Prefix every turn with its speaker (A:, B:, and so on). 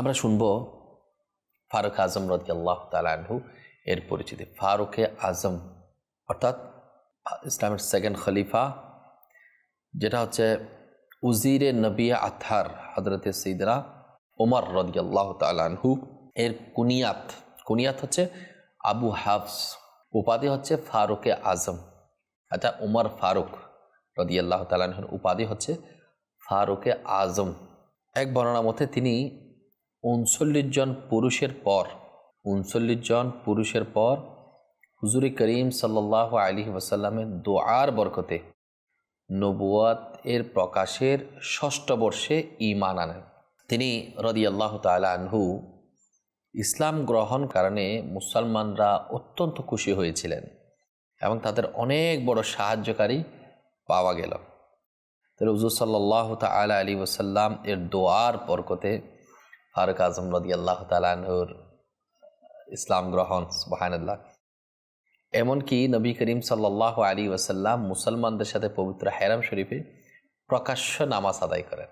A: আমরা শুনব ফারুক আজম রদি আল্লাহ এর পরিচিতি। ফারুকে আজম, অর্থাৎ ইসলামের সেকেন্ড খলিফা, যেটা হচ্ছে উজিরে নবিয়া আথার হজরত সঈদরা ওমর রদি আল্লাহ এর কুনিয়াত। কুনিয়াত হচ্ছে আবু হাফস, উপাধি হচ্ছে ফারুকে আজম। আচ্ছা উমর ফারুক রদি আল্লাহ তালাহুর উপাধি হচ্ছে ফারুকে আজম। এক বর্ণনা মতে তিনি উনচল্লিশ জন পুরুষের পর, উনচল্লিশ জন পুরুষের পর হুজুরি করিম সাল্লাহ আলী ওসাল্লামের দোয়ার বরকতে নবুয়াত এর প্রকাশের ষষ্ঠ বর্ষে ইমান আনেন। তিনি রদি আল্লাহ আনহু ইসলাম গ্রহণ কারণে মুসলমানরা অত্যন্ত খুশি হয়েছিলেন এবং তাদের অনেক বড় সাহায্যকারী পাওয়া গেল। তাহলে হুজুর সাল্লাহ তালা আলী ওসাল্লাম এর দোয়ার বরকতে ফারুক আজম রদি আল্লাহ তালাহুর ইসলাম গ্রহণ সুবাহান্লাহ এমনকি নবী করিম সাল্লাহ আলী ওসাল্লাম মুসলমানদের সাথে পবিত্র হেরাম শরীফে প্রকাশ্য নামাজ আদায় করেন।